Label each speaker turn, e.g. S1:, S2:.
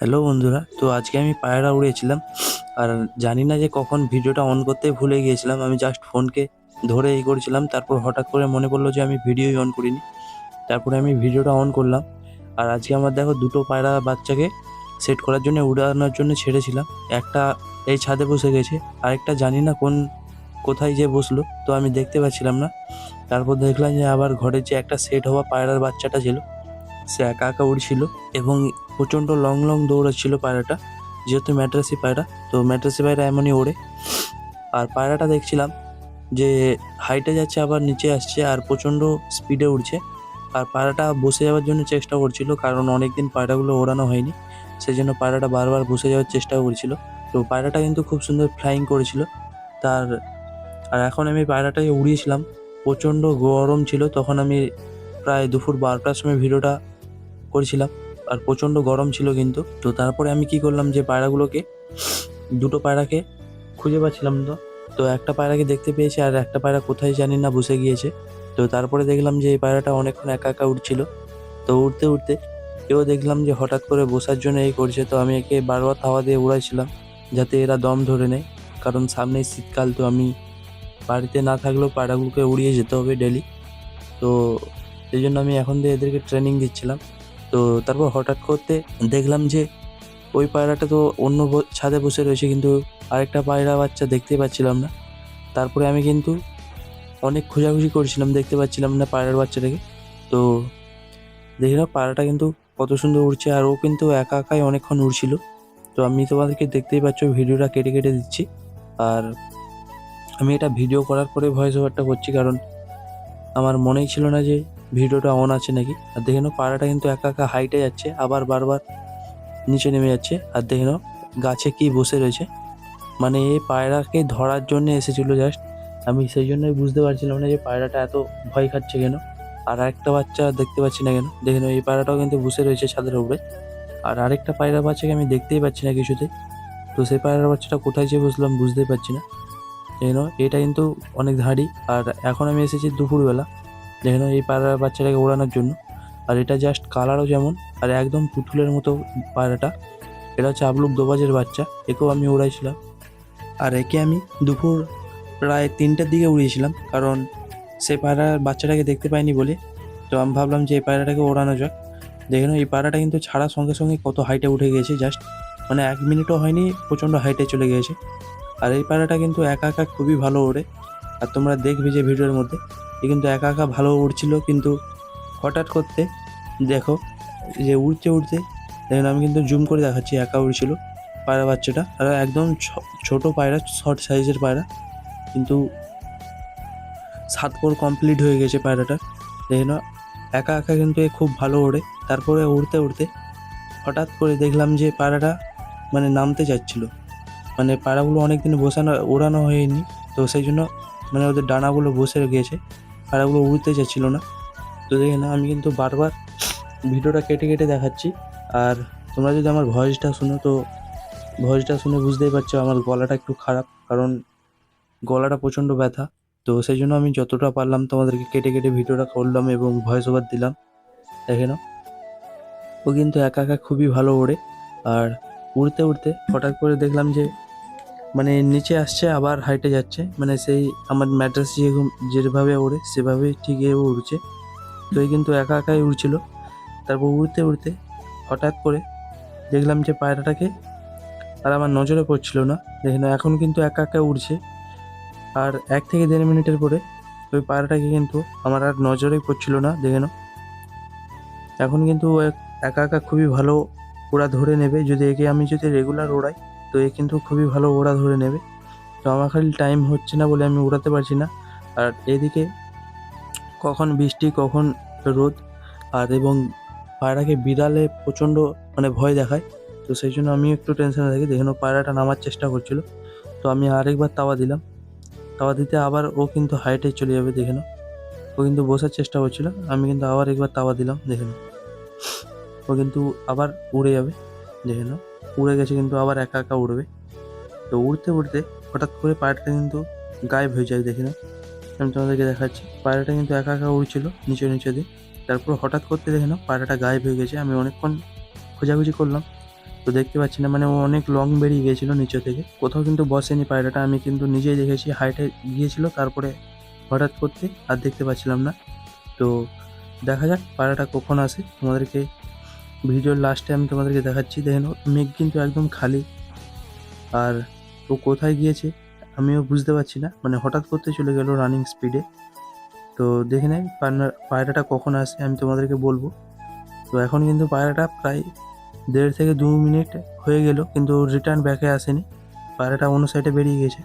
S1: Hello বন্ধুরা, তো আজকে আমি পায়রা উড়িয়েছিলাম আর জানি না যে কখন ভিডিওটা অন করতে ভুলে গিয়েছিলাম, আমি জাস্ট ফোনকে ধরে এই করেছিলাম, তারপর হঠাৎ করে মনে পড়ল যে আমি ভিডিওই অন করিনি। তারপরে আমি ভিডিওটা অন করলাম। আর আজকে আমার দেখো দুটো পায়রা বাচ্চাকে সেট করার জন্য, উড়ানোর জন্য ছেড়েছিলাম। একটা এই ছাদে বসে গেছে, আরেকটা জানি না কোন, কোথায় যে বসল, তো আমি দেখতে পাচ্ছিলাম না। তারপর দেখলাম যে আবার ঘরে যে একটা সেট হওয়া পায়রার বাচ্চাটা ছিল সে একা একা উড়ছিল এবং প্রচণ্ড লং লং দৌড়াচ্ছিল পায়রাটা, যেহেতু ম্যাড্রাসি পায়রা, তো ম্যাড্রাসি পায়রা এমনই ওড়ে। আর পায়রাটা দেখছিলাম যে হাইটে যাচ্ছে, আবার নিচে আসছে আর প্রচণ্ড স্পিডে উড়ছে। আর পায়রাটা বসে যাওয়ার জন্য চেষ্টা করছিল, কারণ অনেকদিন পায়রাগুলো ওড়ানো হয়নি সেই জন্য পায়রাটা বারবার বসে যাওয়ার চেষ্টা করছিল। তো পায়রাটা কিন্তু খুব সুন্দর ফ্লাইং করেছিল। তার, আর এখন আমি পায়রাটাকে উড়িয়েছিলাম। প্রচণ্ড গরম ছিল, তখন আমি প্রায় দুপুর বারোটার সময় ভিডিওটা করেছিলাম। আর প্রচণ্ড গরম ছিল কিন্তু। তো তারপরে আমি কি করলাম যে পায়রাগুলোকে দুটো পায়রাকে খুঁজে পাচ্ছিলাম তো। তো একটা পায়রাকে দেখতে পেয়েছি আর একটা পায়রা কোথায় জানি না বসে গিয়েছে। তো তারপরে দেখলাম যে এই পায়রাটা অনেকক্ষণ একা একা উঠছিল। তো উঠতে উঠতে কেউ দেখলাম যে হঠাৎ করে বসার জন্য এই করছে। তো আমি একে বারবার হাওয়া দিয়ে উড়াইছিলাম যাতে এরা দম ধরে নেয়। কারণ সামনেই শীতকাল, তো আমি বাড়িতে না থাকলেও পায়রাগুলোকে উড়িয়ে যেতে হবে ডেলি তো সেই জন্য আমি এখন দিয়ে এদেরকে ট্রেনিং দিচ্ছিলাম। তো তারপর হঠাৎ করতে দেখলাম যে ওই পায়রাটা তো অন্য ছাদে বসে রয়েছে, কিন্তু আরেকটা পায়রা বাচ্চা দেখতে পাচ্ছিলাম না। তারপরে আমি কিন্তু অনেক খোঁজাখুঁজি করছিলাম, দেখতে পাচ্ছিলাম না পায়রার বাচ্চাটাকে। তো দেখি না পায়রাটা কিন্তু কত সুন্দর উড়ছে, আর ও কিন্তু একা একাই অনেকক্ষণ উড়ছিল। তো আমি তোমাদেরকে দেখতেই পাচ্ছ, ভিডিওটা কেটে কেটে দিচ্ছি। আর আমি এটা ভিডিও করার পরে ভয়েস ওভারটা করছি, কারণ আমার মনেই ছিল না যে ভিডিওটা অন আছে নাকি? আর দেখে নাও পায়রাটা কিন্তু একা একা হাইটে যাচ্ছে, আবার বারবার নিচে নেমে যাচ্ছে। আর দেখে নাও, গাছে কি বসে রয়েছে। মানে এই পায়রাকে ধরার জন্য এসেছিল জাস্ট আমি সেই জন্যই বুঝতে পারছিলাম না যে পায়রাটা এত ভয় খাচ্ছে কেন। আর একটা বাচ্চা দেখতে পাচ্ছি না কেন। দেখে নাও, এই পায়রাটাও কিন্তু বসে রয়েছে ছাদের উপরে। আর আরেকটা পায়রা বাচ্চাকে আমি দেখতেই পাচ্ছি না কিছুতে। তো সেই পায়রার বাচ্চাটা কোথায় যে বসলাম বুঝতেই পারছি না। নাও, এটা কিন্তু অনেক ধাড়ি। আর এখন আমি এসেছি দুপুরবেলা। দেখে নাও এই পায়রার বাচ্চাটাকে ওড়ানোর জন্য। আর এটা জাস্ট কালারও যেমন, আর একদম পুতুলের মতো পায়রাটা। এটা হচ্ছে আবলুক দোবাজের বাচ্চা, একেও আমি উড়াইছিলাম আর একে আমি দুপুর প্রায় তিনটের দিকে উড়িয়েছিলাম, কারণ সে পায়রার বাচ্চাটাকে দেখতে পাইনি বলে। তো আমি ভাবলাম যে এই পায়রাটাকে ওড়ানো যাক। দেখে নাও, এই পায়রাটা কিন্তু ছাড়ার সঙ্গে সঙ্গে কত হাইটে উঠে গিয়েছে জাস্ট মানে এক মিনিটও হয়নি, প্রচণ্ড হাইটে চলে গিয়েছে। আর এই পায়রাটা কিন্তু একা একা খুবই ভালো ওড়ে। আর তোমরা দেখবে যে ভিডিওর মধ্যে। কিন্তু একা একা ভালো উড়ছিল, কিন্তু হঠাৎ করতে দেখো যে উড়তে উড়তে দেখুন, আমি কিন্তু জুম করে দেখাচ্ছি, একা উড়ছিল পায়রা বাচ্চাটা। আর একদম ছোট পায়রা শর্ট সাইজের পায়রা, কিন্তু সাত কোর কমপ্লিট হয়ে গেছে পায়রাটা। দেখে একা একা কিন্তু এ খুব ভালো ওড়ে। তারপরে উড়তে উড়তে হঠাৎ করে দেখলাম যে পায়রাটা মানে নামতে যাচ্ছিল। মানে পায়রাগুলো অনেক দিন বসানো, ওড়ানো হয়নি, তো সেই জন্য মানে ওদের ডানাগুলো বসে গিয়েছে পায়রাগুলো উড়তে যাচ্ছিল না। তো দেখে না আমি কিন্তু বারবার ভিডিওটা কেটে কেটে দেখাচ্ছি। আর তোমরা যদি আমার ভয়েসটা শুনো, তো ভয়েসটা শুনে বুঝতেই পারছ আমার গলাটা একটু খারাপ, কারণ গলাটা প্রচণ্ড ব্যথা। তো সেই জন্য আমি যতটা পারলাম তোমাদেরকে কেটে কেটে ভিডিওটা করলাম এবং ভয়েস ওভার দিলাম। দেখে নাও। ও কিন্তু একা একা খুবই ভালো ওড়ে। আর উড়তে উড়তে হঠাৎ করে দেখলাম যে মানে নিচে আসছে, আবার হাইটে যাচ্ছে। মানে সেই আমার ম্যাট্রেস যেরকম যেভাবে ওড়ে, সেভাবেই ঠিক এও উড়ছে। তো কিন্তু একা একাই উড়ছিল। তারপর উড়তে উড়তে হঠাৎ করে দেখলাম যে পায়রাটাকে আর আমার নজরে পড়ছিল না। দেখে না এখন কিন্তু একা একা উড়ছে। আর এক থেকে দেড় মিনিটের পরে ওই পায়রাটাকে কিন্তু আমার আর নজরেই পড়ছিল না দেখে নাও এখন কিন্তু একা একা খুবই ভালো ওরা ধরে নেবে। যদি একে আমি যদি রেগুলার ওড়াই তো এ কিন্তু খুবই ভালো ওড়া ধরে নেবে। তো আমার খালি টাইম হচ্ছে না বলে আমি উড়াতে পারছি না। আর এদিকে কখন বৃষ্টি, কখন রোদ, আর এবং পায়রাকে বিড়ালে প্রচণ্ড মানে ভয় দেখায়। তো সেই জন্য আমি একটু টেনশনে থাকি। দেখুন পায়রাটা নামার চেষ্টা করছিল। তো আমি আরেকবার তাওয়া দিলাম। তাওয়া দিতে আবার ও কিন্তু হাইটে চলে যাবে, দেখে নাও। ও কিন্তু বসার চেষ্টা করছিল। আমি কিন্তু আবার একবার তাওয়া দিলাম, দেখে নাও। ও কিন্তু আবার উড়ে যাবে, দেখে নাও। উড়ে গেছে কিন্তু আবার একা একা উড়বে। তো উড়তে উড়তে হঠাৎ করে পায়রাটা কিন্তু গায়েব হয়ে যায়, দেখে নাও। আমি তোমাদেরকে দেখাচ্ছি, পায়রাটা কিন্তু একা একা উড়ছিল নিচে নিচে দিয়ে। তারপর হঠাৎ করতে দেখে নাও, পায়রাটা গায়েব হয়ে গেছে। আমি অনেকক্ষণ খোঁজাখুঁজি করলাম, তো দেখতে পাচ্ছি না মানে ও অনেক লং বেরিয়ে গিয়েছিল নিচে থেকে। কোথাও কিন্তু বসেনি পায়রাটা, আমি কিন্তু নিজেই দেখেছি হাইটে গিয়েছিল, তারপরে হঠাৎ করতে আর দেখতে পাচ্ছিলাম না। তো দেখা যাক পায়রাটা কখন আসে, তোমাদেরকে ভিডিওর লাস্টে আমি তোমাদেরকে দেখাচ্ছি, দেখে নাও, মেঘ কিন্তু একদম খালি। আর ও কোথায় গিয়েছে, আমিও বুঝতে পারছি না। মানে হঠাৎ করতে চলে গেল রানিং স্পিডে তো দেখে নেই পায়রাটা কখন আসে আমি তোমাদেরকে বলব। তো এখন কিন্তু পায়রাটা প্রায় দেড় থেকে দু মিনিট হয়ে গেল, কিন্তু রিটার্ন ব্যাকে আসেনি। পায়রাটা অন্য সাইডে বেরিয়ে গেছে।